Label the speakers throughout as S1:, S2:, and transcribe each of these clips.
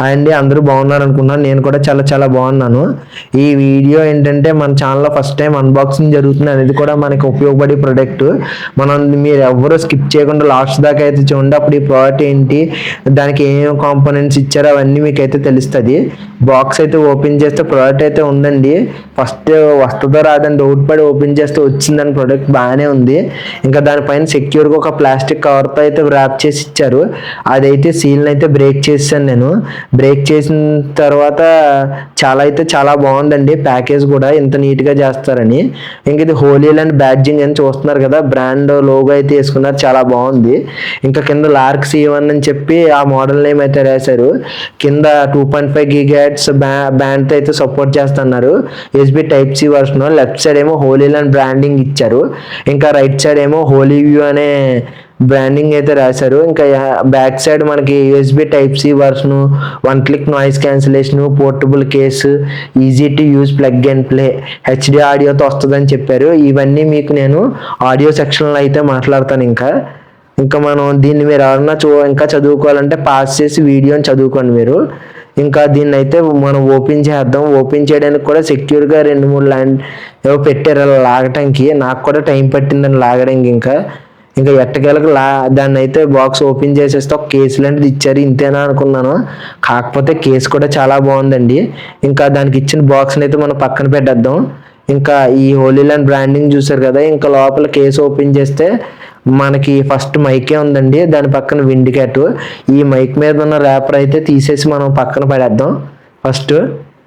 S1: Hi అండి అందరూ బాగున్నారు అనుకున్నాను. నేను కూడా చాలా చాలా బాగున్నాను. ఈ వీడియో ఏంటంటే మన ఛానల్లో ఫస్ట్ టైం అన్బాక్సింగ్ జరుగుతుంది. అనేది కూడా మనకి ఉపయోగపడే ప్రోడక్ట్ మనం మీరు ఎవరు స్కిప్ చేయకుండా లాస్ట్ దాకా అయితే చూడండి. అప్పుడు ఈ ప్రోడక్ట్ ఏంటి దానికి ఏమేమి కాంపోనెంట్స్ ఇచ్చారో అవన్నీ మీకు అయితే తెలుస్తుంది. బాక్స్ అయితే ఓపెన్ చేస్తే ప్రోడక్ట్ అయితే ఉందండి. ఫస్ట్ వస్తుందో రాదని డౌట్ పడి ఓపెన్ చేస్తే వచ్చిందని ప్రోడక్ట్ బాగానే ఉంది. ఇంకా దానిపైన సెక్యూర్గా ఒక ప్లాస్టిక్ కవర్తో అయితే ర్యాప్ చేసి ఇచ్చారు. అదైతే సీల్ని అయితే బ్రేక్ చేశాను నేను. బ్రేక్ చేసిన తర్వాత చాలా అయితే చాలా బాగుందండి. ప్యాకేజ్ కూడా ఇంత నీట్గా చేస్తారని. ఇంక ఇది హోలీ అండ్ బ్యాడ్జింగ్ అని చూస్తున్నారు కదా బ్రాండ్ లోగో అయితే వేసుకున్నారు. చాలా బాగుంది. ఇంకా కింద లార్క్ సి వన్ అని చెప్పి ఆ మోడల్ నేమ్ అయితే రాశారు. కింద టూ పాయింట్ ఫైవ్ గిగాట్స్ బ్యా బ్యాండ్తో అయితే సపోర్ట్ చేస్తున్నారు. USB type C version. Left side ఏమో హోలీ అండ్ బ్రాండింగ్ ఇచ్చారు. ఇంకా రైట్ సైడ్ ఏమో హోలీ వ్యూ అనే బ్రాండింగ్ అయితే రాశారు. ఇంకా బ్యాక్ సైడ్ మనకి USB type C version one click noise cancellation portable case easy to use plug and play HD ఆడియోతో వస్తుందని చెప్పారు. ఇవన్నీ మీకు నేను ఆడియో సెక్షన్లో అయితే మాట్లాడతాను ఇంకా. ఇంకా మనం దీన్ని మీరు ఎవరన్నా చూ ఇంకా చదువుకోవాలంటే పాస్ చేసి వీడియోని చదువుకోండి మీరు. ఇంకా దీన్ని అయితే మనం ఓపెన్ చేద్దాం. ఓపెన్ చేయడానికి కూడా సెక్యూర్గా రెండు మూడు ల్యాండ్ ఏవో పెట్టారు అలా లాగటానికి. నాకు కూడా టైం పట్టిందని లాగడానికి ఇంకా. ఇంకా ఎట్టకేలకు లా దాన్ని అయితే బాక్స్ ఓపెన్ చేసేస్తే ఒక కేసు లాంటిది ఇచ్చారు ఇంతేనా అనుకున్నాను. కాకపోతే కేసు కూడా చాలా బాగుందండి. ఇంకా దానికి ఇచ్చిన బాక్స్ని అయితే మనం పక్కన పెట్టేద్దాం. ఇంకా ఈ హోలీ ల్యాండ్ బ్రాండింగ్ చూసారు కదా ఇంకా లోపల కేసు ఓపెన్ చేస్తే మనకి ఫస్ట్ మైకే ఉందండి. దాని పక్కన విండికేట్ ఈ మైక్ మీద ఉన్న ర్యాపర్ అయితే తీసేసి మనం పక్కన పడేద్దాం. ఫస్ట్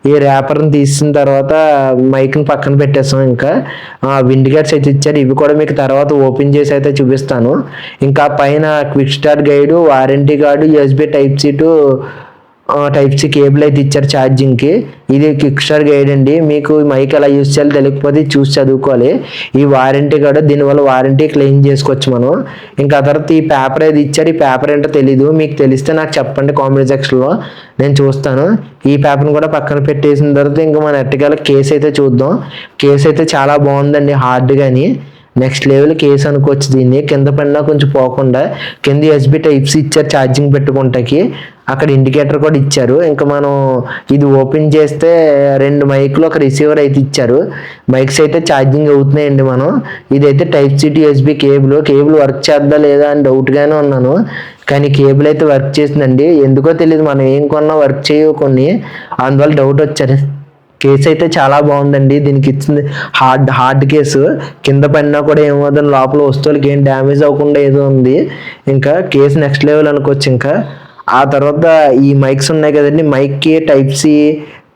S1: ఈ ర్యాపర్ని తీసిన తర్వాత మైక్ని పక్కన పెట్టేస్తాం ఇంకా. విండిగేట్స్ అయితే ఇచ్చారు ఇవి కూడా మీకు తర్వాత ఓపెన్ చేసి అయితే చూపిస్తాను. ఇంకా పైన quick start guide warranty card USB type C to type C cable అయితే ఇచ్చారు ఛార్జింగ్కి ఇది క్విక్ స్టార్ గైడ్ అండి. మీకు మైక్ ఎలా యూస్ చేయాలో తెలియకపోతే ఇది చూసి చదువుకోవాలి. ఈ వారంటీ కూడా దీనివల్ల వారంటీ క్లెయిమ్ చేసుకోవచ్చు మనం. ఇంకా ఆ తర్వాత ఈ పేపర్ ఏది ఇచ్చారు. ఈ పేపర్ ఏంటో తెలీదు. మీకు తెలిస్తే నాకు చెప్పండి కామెంట్ సెక్షన్లో నేను చూస్తాను. ఈ పేపర్ని కూడా పక్కన పెట్టేసిన తర్వాత ఇంకా మన ఎట్టగల కేసు అయితే చూద్దాం. కేసు అయితే చాలా బాగుందండి హార్డ్ కానీ నెక్స్ట్ లెవెల్ కేసు అనుకోవచ్చు దీన్ని. కింద పడినా కొంచెం పోకుండా కింద ఎస్బి టైప్స్ ఇచ్చారు ఛార్జింగ్ పెట్టుకుంటాకి. అక్కడ ఇండికేటర్ కూడా ఇచ్చారు. ఇంకా మనం ఇది ఓపెన్ చేస్తే రెండు మైక్లు ఒక రిసీవర్ అయితే ఇచ్చారు. మైక్స్ అయితే ఛార్జింగ్ అవుతున్నాయండి మనం. ఇదైతే type C to USB cable. Cable work చేద్దా లేదా అని డౌట్గానే ఉన్నాను. కానీ కేబుల్ అయితే వర్క్ చేసిందండి. ఎందుకో తెలియదు మనం ఏం కొన్నా వర్క్ చేయవు కొన్ని. అందువల్ల డౌట్ వచ్చారు కేసు అయితే చాలా బాగుందండి. దీనికి ఇచ్చింది హార్డ్ హార్డ్ కేసు. కింద పడినా కూడా ఏమవుతుంది లోపల వస్తువులకి ఏం డ్యామేజ్ అవ్వకుండా ఏదో ఉంది. ఇంకా కేసు నెక్స్ట్ లెవెల్ అనుకోవచ్చు ఇంకా. ఆ తర్వాత ఈ మైక్స్ ఉన్నాయి కదండి. మైక్కి టైప్ సి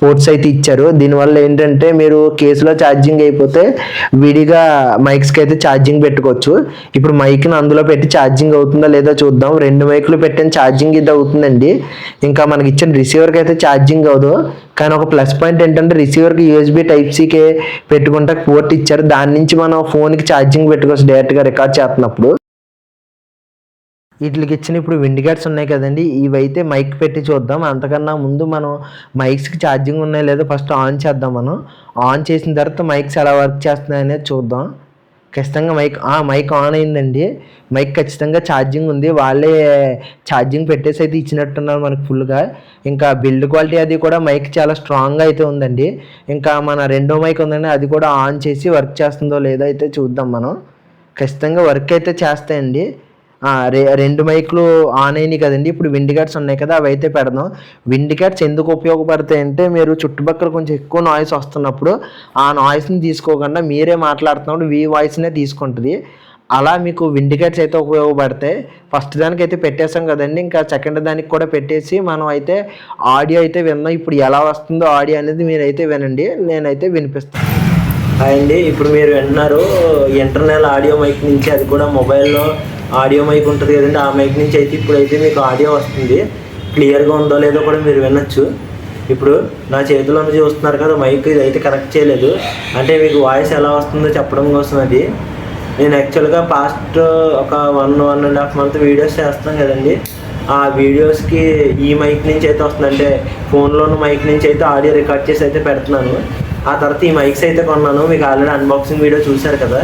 S1: పోర్ట్స్ అయితే ఇచ్చారు. దీనివల్ల ఏంటంటే మీరు కేసులో ఛార్జింగ్ అయిపోతే విడిగా మైక్స్కి అయితే ఛార్జింగ్ పెట్టుకోవచ్చు. ఇప్పుడు మైక్ని అందులో పెట్టి ఛార్జింగ్ అవుతుందా లేదా చూద్దాం. రెండు మైకులు పెట్టిన ఛార్జింగ్ ఇది అవుతుందండి. ఇంకా మనకి ఇచ్చిన రిసీవర్కి అయితే ఛార్జింగ్ అవ్వదు కానీ ఒక ప్లస్ పాయింట్ ఏంటంటే రిసీవర్కి యూఎస్బి టైప్ సికి పెట్టుకుంటే పోర్ట్ ఇచ్చారు. దాని నుంచి మనం ఫోన్కి ఛార్జింగ్ పెట్టుకోవచ్చు డైరెక్ట్గా రికార్డ్ చేస్తున్నప్పుడు. వీటికి ఇచ్చిన ఇప్పుడు విండిగార్డ్స్ ఉన్నాయి కదండి ఇవైతే మైక్ పెట్టి చూద్దాం. అంతకన్నా ముందు మనం మైక్స్కి ఛార్జింగ్ ఉన్నాయి లేదో ఫస్ట్ ఆన్ చేద్దాం మనం. ఆన్ చేసిన తర్వాత మైక్స్ ఎలా వర్క్ చేస్తున్నాయి అనేది చూద్దాం. ఖచ్చితంగా మైక్ మైక్ ఆన్ అయిందండి. మైక్ ఖచ్చితంగా ఛార్జింగ్ ఉంది. వాళ్ళే ఛార్జింగ్ పెట్టేసి అయితే ఇచ్చినట్టున్నారు మనకు ఫుల్గా. ఇంకా బిల్డ్ క్వాలిటీ అది కూడా మైక్ చాలా స్ట్రాంగ్గా అయితే ఉందండి. ఇంకా మన రెండో మైక్ ఉందండి అది కూడా ఆన్ చేసి వర్క్ చేస్తుందో లేదో అయితే చూద్దాం మనం. ఖచ్చితంగా వర్క్ అయితే చేస్తాయండి. రెండు మైక్లు ఆన్ అయినాయి కదండి. ఇప్పుడు విండిగార్డ్స్ ఉన్నాయి కదా అవి అయితే పెడదాం విండిగార్డ్స్ ఎందుకు ఉపయోగపడతాయి అంటే మీరు చుట్టుపక్కల కొంచెం ఎక్కువ నాయిస్ వస్తున్నప్పుడు ఆ నాయిస్ని తీసుకోకుండా మీరే మాట్లాడుతున్నప్పుడు వీ వాయిస్నే తీసుకుంటుంది. అలా మీకు విండికేట్స్ అయితే ఉపయోగపడతాయి. ఫస్ట్ దానికి అయితే పెట్టేసాం కదండి. ఇంకా సెకండ్ దానికి కూడా పెట్టేసి మనం అయితే ఆడియో అయితే విన్నాం. ఇప్పుడు ఎలా వస్తుందో ఆడియో అనేది మీరైతే వినండి. నేనైతే వినిపిస్తాను అండి. ఇప్పుడు మీరు విన్నారు ఇంటర్నల్ ఆడియో మైక్ నుంచి. అది కూడా మొబైల్లో ఆడియో మైక్ ఉంటుంది కదండి ఆ మైక్ నుంచి అయితే ఇప్పుడైతే మీకు ఆడియో వస్తుంది. క్లియర్గా ఉందో లేదో కూడా మీరు వినొచ్చు. ఇప్పుడు నా చేతిలో చూస్తున్నారు కదా మైక్ ఇది అయితే కనెక్ట్ చేయలేదు. అంటే మీకు వాయిస్ ఎలా వస్తుందో చెప్పడం కోసం అది. నేను యాక్చువల్గా పాస్ట్ ఒక one one and half month videos చేస్తున్నాను కదండి. ఆ వీడియోస్కి ఈ మైక్ నుంచి అయితే వస్తుంది. అంటే ఫోన్లోని మైక్ నుంచి అయితే ఆడియో రికార్డ్ చేసి అయితే పెడుతున్నాను. ఆ తర్వాత ఈ మైక్స్ అయితే కొన్నాను. మీకు ఆల్రెడీ అన్బాక్సింగ్ వీడియో చూశారు కదా.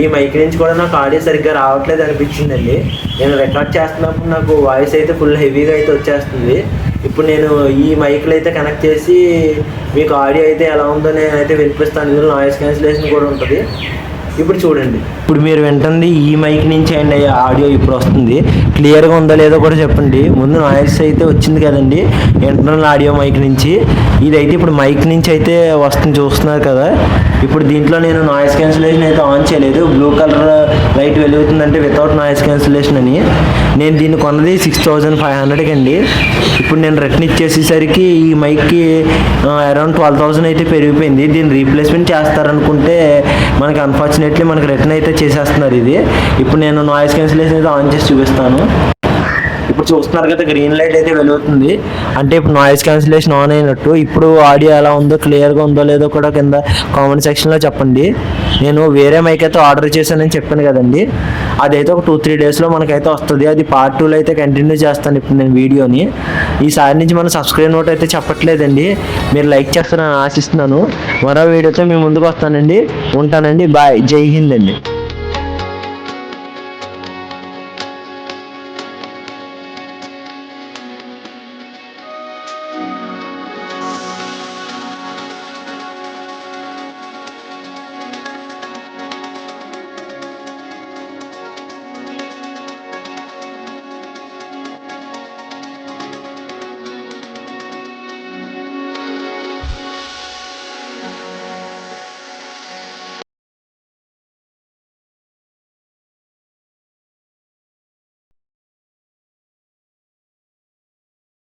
S1: ఈ మైక్ నుంచి కూడా నాకు ఆడియో సరిగ్గా రావట్లేదు అనిపించిందండి. నేను రికార్డ్ చేస్తున్నప్పుడు నాకు వాయిస్ అయితే ఫుల్ హెవీగా అయితే వచ్చేస్తుంది. ఇప్పుడు నేను ఈ మైక్లు అయితే కనెక్ట్ చేసి మీకు ఆడియో అయితే ఎలా ఉందో నేను అయితే వినిపిస్తాను. ఇందులో నాయిస్ క్యాన్సిలేషన్ కూడా ఉంటుంది. ఇప్పుడు చూడండి. ఇప్పుడు మీరు వింటుంది ఈ మైక్ నుంచి అండి ఆడియో ఇప్పుడు వస్తుంది. క్లియర్గా ఉందో లేదో కూడా చెప్పండి. ముందు నాయిస్ అయితే వచ్చింది కదండి. ఇంటర్నల్ ఆడియో మైక్ నుంచి. ఇదైతే ఇప్పుడు మైక్ నుంచి అయితే వస్తుంది చూస్తున్నారు కదా. ఇప్పుడు దీంట్లో నేను నాయిస్ క్యాన్సిలేషన్ అయితే ఆన్ చేయలేదు. బ్లూ కలర్ లైట్ వెలుగుతుందంటే వితౌట్ నాయిస్ క్యాన్సిలేషన్ అని. నేను దీన్ని కొన్నది సిక్స్ థౌజండ్ ఫైవ్ హండ్రెడ్కి అండి ఇప్పుడు నేను రిటర్న్ ఇచ్చేసేసరికి ఈ మైక్కి అరౌండ్ ట్వెల్వ్ థౌజండ్ అయితే పెరిగిపోయింది. దీన్ని రీప్లేస్మెంట్ చేస్తారనుకుంటే మనకి అన్ఫార్చునేట్లీ మనకి రిటర్న్ అయితే చేసేస్తున్నారు ఇది. ఇప్పుడు నేను నాయిస్ క్యాన్సిలేషన్ అయితే ఆన్ చేసి చూపిస్తాను. ఇప్పుడు చూస్తున్నారు కదా గ్రీన్ లైట్ అయితే వెలుగుతుంది. అంటే ఇప్పుడు నాయిస్ క్యాన్సిలేషన్ ఆన్ అయినట్టు. ఇప్పుడు ఆడియో ఎలా ఉందో క్లియర్గా ఉందో లేదో కూడా కింద కామెంట్ సెక్షన్లో చెప్పండి. నేను వేరే మైక్ అయితే ఆర్డర్ చేశానని చెప్పాను కదండి. అదైతే ఒక టూ త్రీ డేస్లో మనకైతే వస్తుంది. అది పార్ట్ టూలో అయితే కంటిన్యూ చేస్తాను ఇప్పుడు నేను వీడియోని. ఈసారి నుంచి మనం సబ్స్క్రైబ్ నోట్ అయితే చెప్పట్లేదండి. మీరు లైక్ చేస్తారని ఆశిస్తున్నాను. మరో వీడియోతో మీ ముందుకు వస్తానండి. ఉంటానండి. బాయ్. జై హింద్ అండి.